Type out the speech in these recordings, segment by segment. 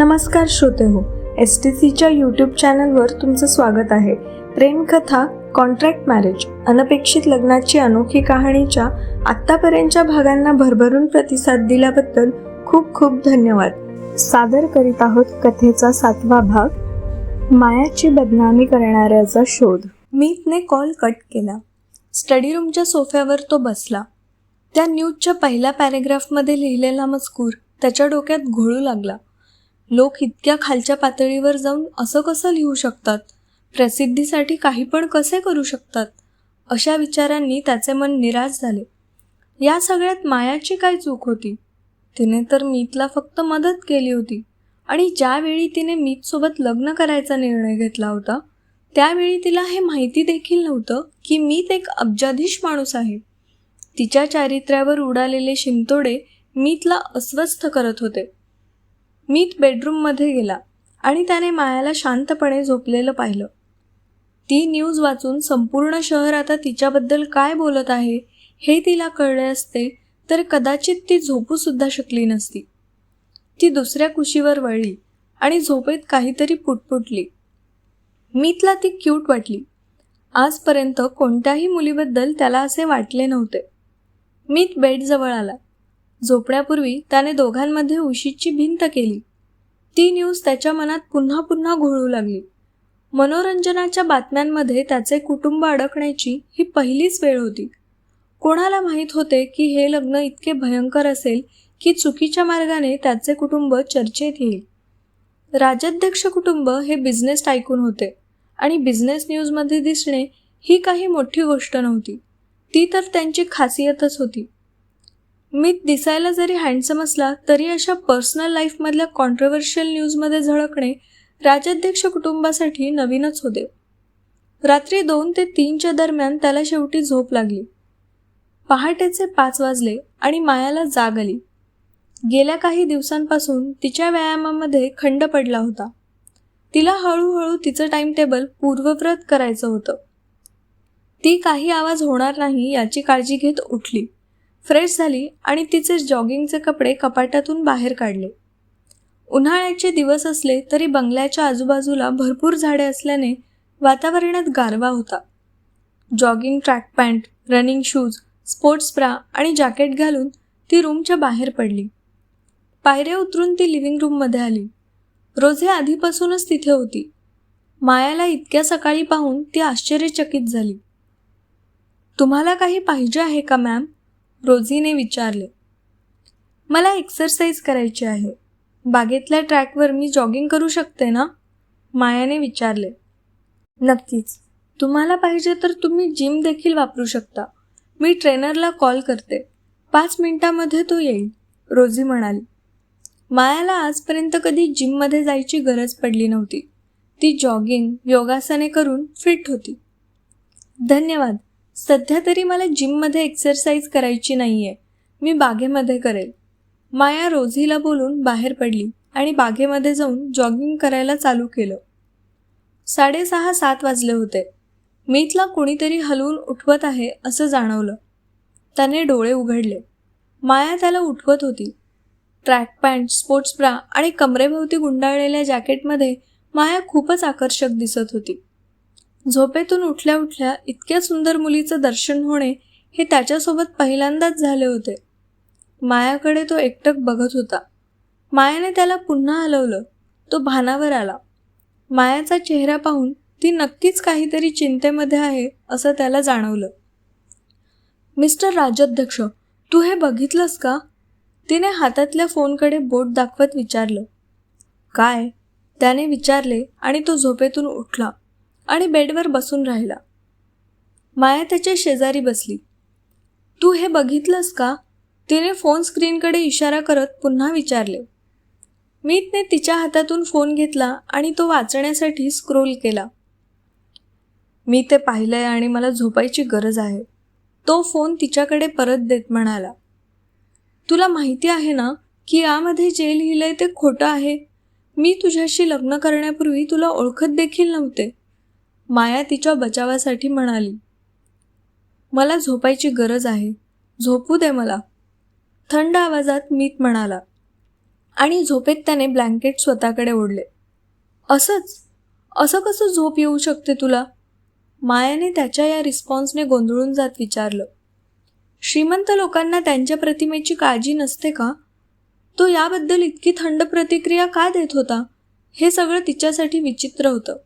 नमस्कार श्रोते हो एस टी सीच्या यूट्यूब चॅनलवर तुमचं स्वागत आहे. प्रेमकथा कॉन्ट्रॅक्ट मॅरेज अनपेक्षित लग्नाची अनोखी कहाणीच्या आत्तापर्यंतच्या भागांना भरभरून प्रतिसाद दिल्याबद्दल खूप खूप धन्यवाद. सादर करीत आहोत कथेचा सातवा भाग मायाची बदनामी करणाऱ्याचा शोध. मीतने कॉल कट केला. स्टडी रूमच्या सोफ्यावर तो बसला. त्या न्यूजच्या पहिल्या पॅरेग्राफमध्ये लिहिलेला मजकूर त्याच्या डोक्यात घोळू लागला. लोक इतक्या खालच्या पातळीवर जाऊन असं कसं लिहू शकतात? प्रसिद्धीसाठी काही पण कसे करू शकतात? अशा विचारांनी त्याचे मन निराश झाले. या सगळ्यात मायाची काय चूक होती? तिने तर मीतला फक्त मदत केली होती. आणि ज्यावेळी तिने मीतसोबत लग्न करायचा निर्णय घेतला होता त्यावेळी तिला हे माहिती देखील नव्हतं की मीत एक अब्जाधीश माणूस आहे. तिच्या चारित्र्यावर उडालेले शिंतोडे मीतला अस्वस्थ करत होते. मीत बेडरूममध्ये गेला आणि त्याने मायाला शांतपणे झोपलेलं पाहिलं. ती न्यूज वाचून संपूर्ण शहर आता तिच्याबद्दल काय बोलत आहे हे तिला कळले असते तर कदाचित ती झोपूसुद्धा शकली नसती. ती दुसऱ्या कुशीवर वळली आणि झोपेत काहीतरी पुटपुटली. मीतला ती क्यूट वाटली. आजपर्यंत कोणत्याही मुलीबद्दल त्याला असे वाटले नव्हते. मीत बेडजवळ आला. झोपण्यापूर्वी त्याने दोघांमध्ये उशीची भिंत केली. ती न्यूज त्याच्या मनात पुन्हा पुन्हा घोळू लागली. मनोरंजनाच्या बातम्यांमध्ये त्याचे कुटुंब अडकण्याची ही पहिलीच वेळ होती. कोणाला माहीत होते की हे लग्न इतके भयंकर असेल की चुकीच्या मार्गाने त्याचे कुटुंब चर्चेत येईल? राजाध्यक्ष कुटुंब हे बिझनेस टायकून होते आणि बिझनेस न्यूजमध्ये दिसणे ही काही मोठी गोष्ट नव्हती. ती तर त्यांची खासियतच होती. मी दिसायला जरी हँडसम असला तरी अशा पर्सनल लाईफमधल्या कॉन्ट्रवर्शियल न्यूजमध्ये झळकणे राजाध्यक्ष कुटुंबासाठी नवीनच होते. रात्री दोन ते तीनच्या दरम्यान त्याला शेवटी झोप लागली. पहाटेचे पाच वाजले आणि मायाला जाग आली. गेल्या काही दिवसांपासून तिच्या व्यायामामध्ये खंड पडला होता. तिला हळूहळू तिचं टाईमटेबल पूर्वव्रत करायचं होतं. ती काही आवाज होणार नाही याची काळजी घेत उठली. फ्रेश झाली आणि तिचे जॉगिंगचे कपडे कपाटातून बाहेर काढले. उन्हाळ्याचे दिवस असले तरी बंगल्याच्या आजूबाजूला भरपूर झाडे असल्याने वातावरणात गारवा होता. Jogging track pant running shoes sports bra आणि जॅकेट घालून ती रूमच्या बाहेर पडली. पायऱ्या उतरून ती लिव्हिंग रूममध्ये आली. रोझे आधीपासूनच तिथे होती. मायाला इतक्या सकाळी पाहून ती आश्चर्यचकित झाली. तुम्हाला काही पाहिजे आहे का मॅम रोझीने विचारले मला एक्सरसाइज करायची आहे. बागेतल्या ट्रॅकवर मी जॉगिंग करू शकते ना? मायाने विचारले नक्कीच. तुम्हाला पाहिजे तर तुम्ही जिम देखील वापरू शकता. मी ट्रेनरला कॉल करते. पाच मिनिटामध्ये तो येईल रोझी म्हणाली. मायाला आजपर्यंत कधी जिममध्ये जायची गरज पडली नव्हती. ती जॉगिंग योगासने करून फिट होती. धन्यवाद. सध्या तरी मला जिममध्ये एक्सरसाइज करायची नाही आहे मी बागेमध्ये करेल. माया रोझीला बोलून बाहेर पडली आणि बागेमध्ये जाऊन जॉगिंग करायला चालू केलं. साडेसहा सात वाजले होते. मीतला कोणीतरी हलवून उठवत आहे असं जाणवलं. त्याने डोळे उघडले. माया त्याला उठवत होती. ट्रॅक पॅन्ट स्पोर्ट्स ब्रा आणि कमरेभोवती गुंडाळलेल्या जॅकेटमध्ये माया खूपच आकर्षक दिसत होती. झोपेतून उठल्या उठल्या इतक्या सुंदर मुलीचं दर्शन होणे हे त्याच्यासोबत पहिल्यांदाच झाले होते. मायाकडे तो एकटक बघत होता. मायाने त्याला पुन्हा हलवलं. तो भानावर आला. मायाचा चेहरा पाहून ती नक्कीच काहीतरी चिंतेमध्ये आहे असं त्याला जाणवलं. मिस्टर राजाध्यक्ष तू हे बघितलंस का? तिने हातातल्या फोनकडे बोट दाखवत विचारलं. काय? त्याने विचारले आणि तो झोपेतून उठला. आणि बेडवर बसून राहिला. माया त्याच्या शेजारी बसली. तू हे बघितलंस का? तिने फोन स्क्रीनकडे इशारा करत पुन्हा विचारले. मीतने तिच्या हातातून फोन घेतला आणि तो वाचण्यासाठी स्क्रोल केला. मी ते पाहिलंय आणि मला झोपायची गरज आहे. तो फोन तिच्याकडे परत देत म्हणाला. तुला माहिती आहे ना की यामध्ये जे लिहिलंय ते खोटं आहे? मी तुझ्याशी लग्न करण्यापूर्वी तुला ओळखत देखील नव्हते. माया तिच्या बचावासाठी म्हणाली मला झोपायची गरज आहे. झोपू दे मला. थंड आवाजात मीत म्हणाला आणि झोपेत त्याने ब्लँकेट स्वतःकडे ओढले. असंच? असं कसं झोप येऊ शकते तुला? मायाने त्याच्या या रिस्पॉन्सने गोंधळून जात विचारलं. श्रीमंत लोकांना त्यांच्या प्रतिमेची काळजी नसते का? तो याबद्दल इतकी थंड प्रतिक्रिया का देत होता? हे सगळं तिच्यासाठी विचित्र होतं.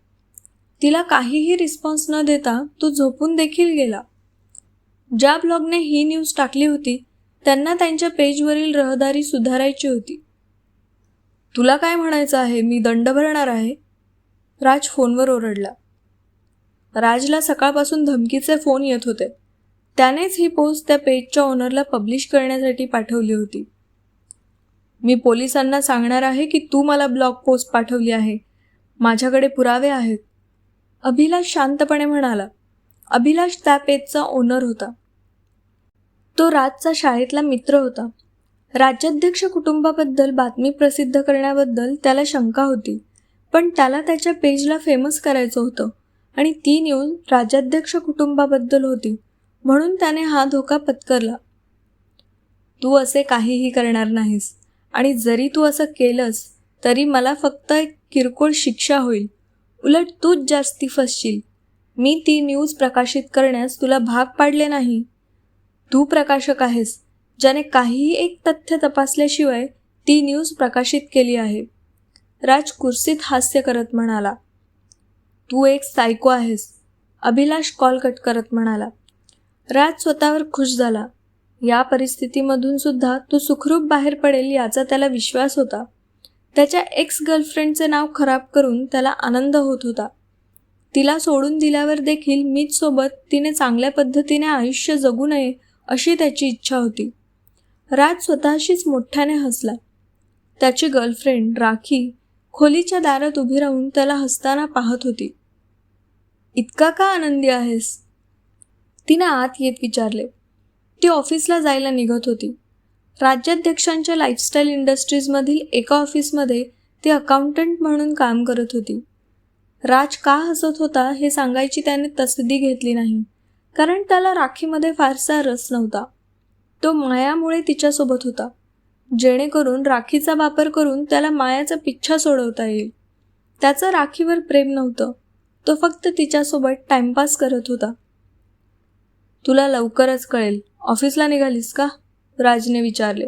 तिला काहीही रिस्पॉन्स न देता तो झोपून देखील गेला. ज्या ब्लॉगने ही न्यूज टाकली होती त्यांना त्यांच्या पेजवरील रहदारी सुधारायची होती. तुला काय म्हणायचं आहे? मी दंड भरणार आहे. राज फोनवर ओरडला. राजला सकाळपासून धमकीचे फोन येत होते. त्यानेच ही पोस्ट त्या पेजच्या ओनरला पब्लिश करण्यासाठी पाठवली होती. मी पोलिसांना सांगणार आहे की तू मला ब्लॉग पोस्ट पाठवली आहे. माझ्याकडे पुरावे आहेत. अभिलाष शांतपणे म्हणाला अभिलाष त्या पेजचा ओनर होता. तो राजचा शाळेतला मित्र होता. राज्याध्यक्ष कुटुंबाबद्दल बातमी प्रसिद्ध करण्याबद्दल त्याला शंका होती पण त्याला त्याच्या पेजला फेमस करायचं होतं आणि ती न्यूज राज्याध्यक्ष कुटुंबाबद्दल होती म्हणून त्याने हा धोका पत्करला. तू असे काहीही करणार नाहीस आणि जरी तू असं केलंस तरी मला फक्त एक किरकोळ शिक्षा होईल. उलट तूच जास्ती फसशील. मी ती न्यूज प्रकाशित करण्यास तुला भाग पाडले नाही. तू प्रकाशक आहेस ज्याने काहीही एक तथ्य तपासल्याशिवाय ती न्यूज प्रकाशित केली आहे. राज कुर्सीत हास्य करत म्हणाला तू एक सायको आहेस अभिलाष कॉल कट करत म्हणाला. राज स्वतःवर खुश झाला. या परिस्थितीमधून सुद्धा तू सुखरूप बाहेर पडेल याचा त्याला विश्वास होता. त्याच्या एक्स गर्लफ्रेंडचे नाव खराब करून त्याला आनंद होत होता. तिला सोडून दिल्यावर देखील मीच सोबत तिने चांगल्या पद्धतीने आयुष्य जगू नये अशी त्याची इच्छा होती. राज स्वतःशीच मोठ्याने हसला. त्याची गर्लफ्रेंड राखी खोलीच्या दारात उभी राहून त्याला हसताना पाहत होती. इतका का आनंदी आहेस? तिने आत येत विचारले. ती ऑफिसला जायला निघत होती. राज्याध्यक्षांच्या लाईफस्टाईल इंडस्ट्रीजमधील एका ऑफिसमध्ये ती अकाउंटंट म्हणून काम करत होती. राज का हसत होता हे सांगायची त्याने तसदी घेतली नाही कारण त्याला राखीमध्ये फारसा रस नव्हता. तो मायामुळे तिच्यासोबत होता. जेणेकरून राखीचा वापर करून त्याला मायाचा पिच्छा सोडवता येईल. त्याचं राखीवर प्रेम नव्हतं. तो फक्त तिच्यासोबत टाइमपास करत होता. तुला लवकरच कळेल. ऑफिसला निघालीस का? राजने विचारले.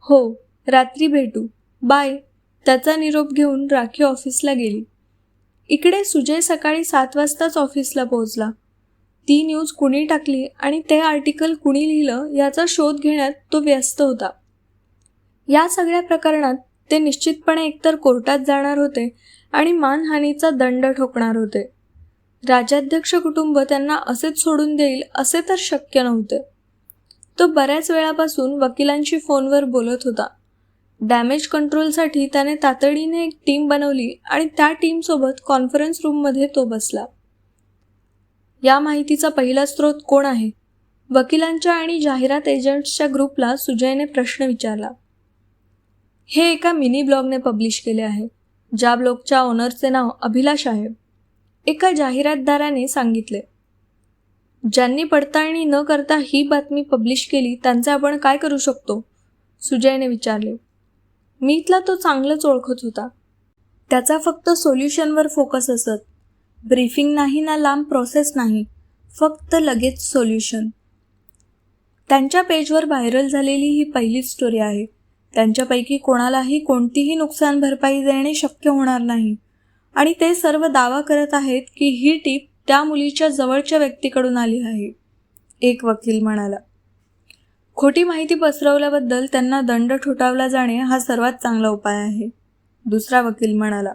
हो रात्री भेटू. बाय. त्याचा निरोप घेऊन राखी ऑफिसला गेली. इकडे सुजय सकाळी सात वाजताच ऑफिसला पोहोचला. ती न्यूज कुणी टाकली आणि ते आर्टिकल कुणी लिहिलं याचा शोध घेण्यात तो व्यस्त होता. या सगळ्या प्रकरणात ते निश्चितपणे एकतर कोर्टात जाणार होते आणि मानहानीचा दंड ठोकणार होते. राजाध्यक्ष कुटुंब त्यांना असेच सोडून देईल असे तर शक्य नव्हते. तो बऱ्याच वेळापासून वकिलांशी फोनवर बोलत होता. डॅमेज कंट्रोलसाठी त्याने तातडीने एक टीम बनवली आणि त्या टीमसोबत कॉन्फरन्स रूममध्ये तो बसला. या माहितीचा पहिला स्रोत कोण आहे? वकिलांच्या आणि जाहिरात एजंट्सच्या ग्रुपला सुजयने प्रश्न विचारला. हे एका मिनी ब्लॉगने पब्लिश केले आहे ज्या ब्लॉगच्या ओनरचे नाव अभिलाष आहे. एका जाहिरातदाराने सांगितले. ज्यांनी पडताळणी न करता ही बातमी पब्लिश केली त्यांचे आपण काय करू शकतो? सुजयने विचारले. मीतला तो चांगलंच ओळखत होता. त्याचा फक्त सोल्युशनवर फोकस असत. ब्रीफिंग नाही ना लांब प्रोसेस नाही फक्त लगेच सोल्युशन. त्यांच्या पेजवर व्हायरल झालेली ही पहिलीच स्टोरी आहे. त्यांच्यापैकी कोणालाही कोणतीही नुकसान भरपाई देणे शक्य होणार नाही. आणि ते सर्व दावा करत आहेत की ही टीप त्या मुलीच्या जवळच्या व्यक्तीकडून आली आहे. एक वकील म्हणाला खोटी माहिती पसरवल्याबद्दल त्यांना दंड ठोठावला जाणे हा सर्वात चांगला उपाय आहे. दुसरा वकील म्हणाला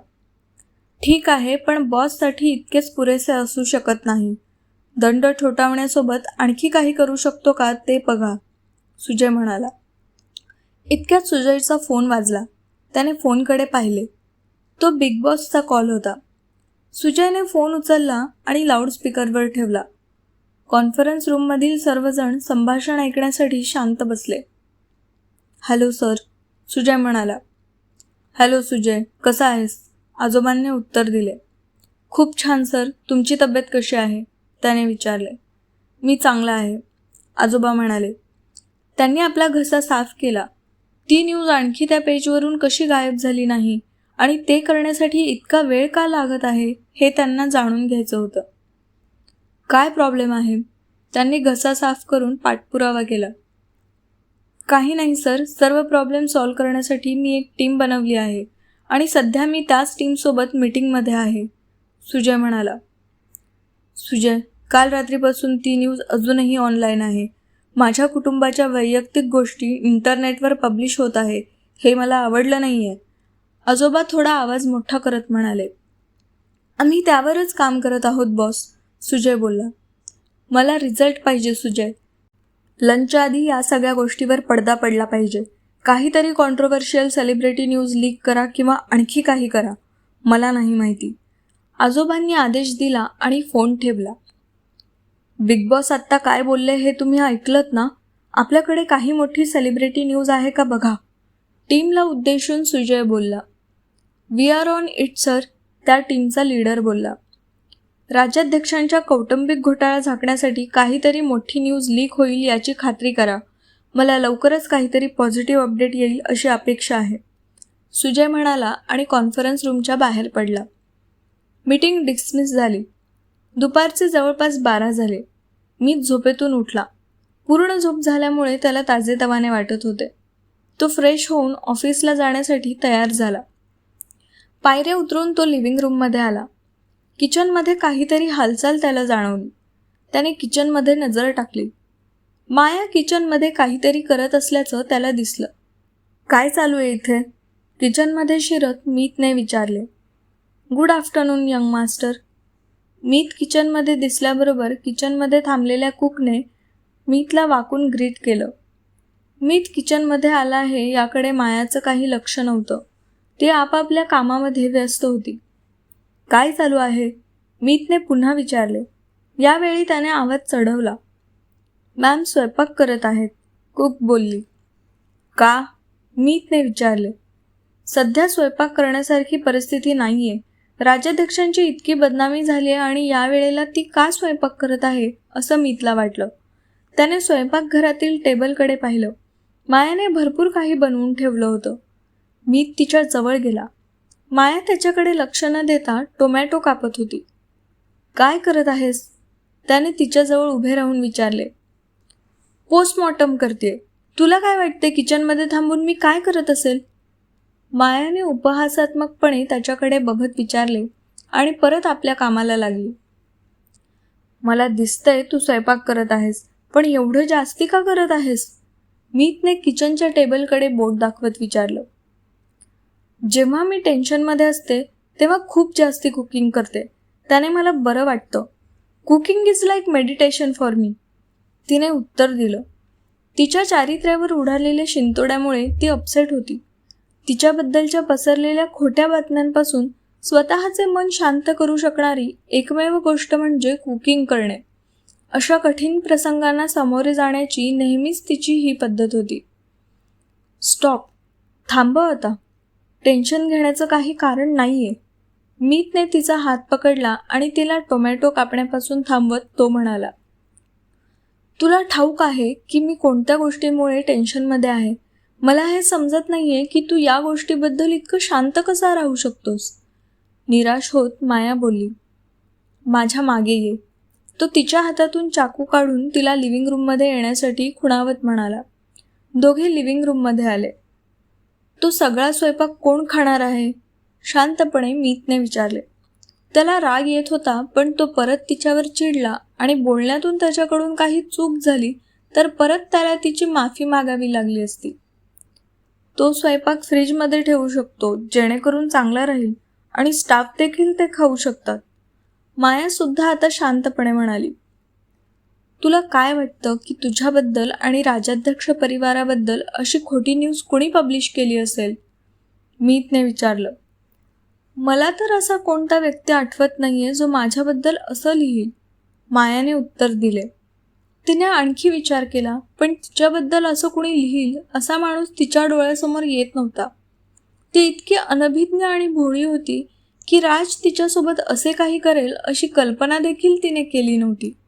ठीक आहे पण बॉससाठी इतकेच पुरेसे असू शकत नाही. दंड ठोठावण्यासोबत आणखी काही करू शकतो का ते बघा. सुजय म्हणाला इतक्यात सुजयचा फोन वाजला. त्याने फोनकडे पाहिले. तो बिग बॉसचा कॉल होता. सुजयने फोन उचलला आणि लाऊडस्पीकरवर ठेवला. कॉन्फरन्स रूममधील सर्वजण संभाषण ऐकण्यासाठी शांत बसले. हॅलो सर सुजय म्हणाला. हॅलो सुजय कसा आहेस? आजोबांनी उत्तर दिले. खूप छान सर. तुमची तब्येत कशी आहे? त्याने विचारले. मी चांगला आहे आजोबा म्हणाले. त्यांनी आपला घसा साफ केला. ती न्यूज आणखी त्या पेजवरून कशी गायब झाली नाही? आणि ते करण्यासाठी इतका वेळ का लागत आहे हे त्यांना जाणून घ्यायचं होतं. काय प्रॉब्लेम आहे? त्यांनी घसा साफ करून पाठपुरावा केला. काही नाही सर. सर्व प्रॉब्लेम सॉल्व्ह करण्यासाठी मी एक टीम बनवली आहे आणि सध्या मी त्याच टीमसोबत मीटिंगमध्ये आहे सुजय म्हणाला. सुजय काल रात्रीपासून ती न्यूज अजूनही ऑनलाईन आहे. माझ्या कुटुंबाच्या वैयक्तिक गोष्टी इंटरनेटवर पब्लिश होत आहे हे मला आवडलं नाही आहे आजोबा थोडा आवाज मोठा करत म्हणाले आम्ही त्यावरच काम करत आहोत बॉस सुजय बोलला. मला रिझल्ट पाहिजे सुजय. लंचच्या आधी या सगळ्या गोष्टीवर पडदा पडला पाहिजे. काहीतरी कॉन्ट्रोवर्शियल सेलिब्रिटी न्यूज लीक करा किंवा आणखी काही करा. मला नाही माहिती. आजोबांनी आदेश दिला आणि फोन ठेवला. बिग बॉस आत्ता काय बोलले हे तुम्ही ऐकलत ना? आपल्याकडे काही मोठी सेलिब्रिटी न्यूज आहे का बघा. टीमला उद्देशून सुजय बोलला. We are on it sir त्या टीमचा लीडर बोलला. राज्याध्यक्षांच्या कौटुंबिक घोटाळा झाकण्यासाठी काहीतरी मोठी न्यूज लीक होईल याची खात्री करा. मला लवकरच काहीतरी पॉझिटिव्ह अपडेट येईल अशी अपेक्षा आहे. सुजय म्हणाला आणि कॉन्फरन्स रूमच्या बाहेर पडला. मीटिंग डिस्मिस झाली. दुपारचे जवळपास बारा झाले. मी झोपेतून उठला. पूर्ण झोप झाल्यामुळे त्याला ताजेतवाने वाटत होते. तो फ्रेश होऊन ऑफिसला जाण्यासाठी तयार झाला. पायऱ्या उतरून तो लिव्हिंग रूममध्ये आला. किचनमध्ये काहीतरी हालचाल त्याला जाणवली. त्याने किचनमध्ये नजर टाकली. माया किचनमध्ये काहीतरी करत असल्याचं त्याला दिसलं. काय चालू आहे इथे? किचनमध्ये शिरत मीतने विचारले. Good afternoon young master Meet किचनमध्ये दिसल्याबरोबर किचनमध्ये थांबलेल्या कुकने मीतला वाकून ग्रीट केलं. मीत किचनमध्ये आला आहे याकडे मायाचं काही लक्ष नव्हतं. ती आपापल्या कामामध्ये व्यस्त होती. काय चालू आहे? मीतने पुन्हा विचारले. यावेळी त्याने आवाज चढवला. मॅम स्वयंपाक करत आहेत कुक बोलली. का? मीतने विचारले. सध्या स्वयंपाक करण्यासारखी परिस्थिती नाही आहे राज्याध्यक्षांची इतकी बदनामी झाली आहे आणि यावेळेला ती का स्वयंपाक करत आहे? असं मीतला वाटलं. त्याने स्वयंपाकघरातील टेबलकडे पाहिलं. मायाने भरपूर काही बनवून ठेवलं होतं. मी तिच्या जवळ गेला. माया त्याच्याकडे लक्ष न देता टोमॅटो कापत होती. काय करत आहेस? त्याने तिच्याजवळ उभे राहून विचारले. पोस्टमॉर्टम करते तुला काय वाटते किचनमध्ये थांबून मी काय करत असेल? मायाने उपहासात्मकपणे त्याच्याकडे बघत विचारले आणि परत आपल्या कामाला लागली. मला दिसतंय तू स्वयंपाक करत आहेस पण एवढं जास्ती का करत आहेस? मीतने किचनच्या टेबलकडे बोट दाखवत विचारलं. जेव्हा मी टेन्शनमध्ये असते तेव्हा खूप जास्ती कुकिंग करते. त्याने मला बरं वाटतं. Cooking is like meditation for me. तिने उत्तर दिलं. तिच्या चारित्र्यावर उडालेल्या शिंतोड्यामुळे ती अपसेट होती. तिच्याबद्दलच्या पसरलेल्या खोट्या बातम्यांपासून स्वतःचे मन शांत करू शकणारी एकमेव गोष्ट म्हणजे कुकिंग करणे. अशा कठीण प्रसंगांना सामोरे जाण्याची नेहमीच तिची ही पद्धत होती. स्टॉप. थांबव आता. टेन्शन घेण्याचं काही कारण नाही आहे मीतने तिचा हात पकडला आणि तिला टोमॅटो कापण्यापासून थांबवत तो म्हणाला तुला ठाऊक आहे की मी कोणत्या गोष्टीमुळे टेन्शनमध्ये आहे? मला हे समजत नाही आहे की तू या गोष्टीबद्दल इतकं शांत कसा राहू शकतोस. निराश होत माया बोलली माझ्या मागे ये. तो तिच्या हातातून चाकू काढून तिला लिव्हिंग रूममध्ये येण्यासाठी खुणावत म्हणाला. दोघे लिव्हिंग रूममध्ये आले. तो सगळा स्वयंपाक कोण खाणार आहे? शांतपणे मीतने विचारले. त्याला राग येत होता पण तो परत तिच्यावर चिडला आणि बोलण्यातून त्याच्याकडून काही चूक झाली तर परत त्याला तिची माफी मागावी लागली असती. तो स्वयंपाक फ्रीजमध्ये ठेवू शकतो जेणेकरून चांगला राहील आणि स्टाफ देखील ते खाऊ शकतात. माया सुद्धा आता शांतपणे म्हणाली. तुला काय वाटतं की तुझ्याबद्दल आणि राजाध्यक्ष परिवाराबद्दल अशी खोटी न्यूज कोणी पब्लिश केली असेल? मीतने विचारलं. मला तर असा कोणता व्यक्ती आठवत नाही आहे जो माझ्याबद्दल असं लिहील. मायाने उत्तर दिले. तिने आणखी विचार केला पण तिच्याबद्दल असं कोणी लिहील असा माणूस तिच्या डोळ्यासमोर येत नव्हता. ती इतकी अनभिज्ञ आणि भोळी होती की राज तिच्यासोबत असे काही करेल अशी कल्पना देखील तिने केली नव्हती.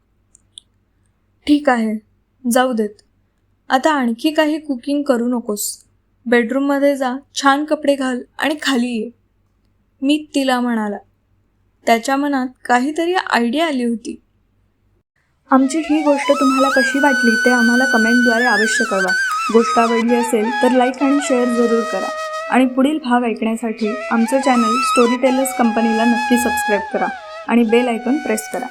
ठीक आहे. जाऊ देत. आता आणखी काही कुकिंग करू नकोस. बेडरूममध्ये जा छान कपडे घाल आणि खाली ये. मी तिला म्हणाला. त्याच्या मनात काहीतरी आयडिया आली होती. आमची ही गोष्ट तुम्हाला कशी वाटली ते आम्हाला कमेंटद्वारे अवश्य कळवा. गोष्ट आवडली असेल तर लाईक आणि शेअर जरूर करा. आणि पुढील भाग ऐकण्यासाठी आमचं चॅनल स्टोरी टेलर्स कंपनीला नक्की सबस्क्राईब करा. आणि बेल आयकॉन प्रेस करा.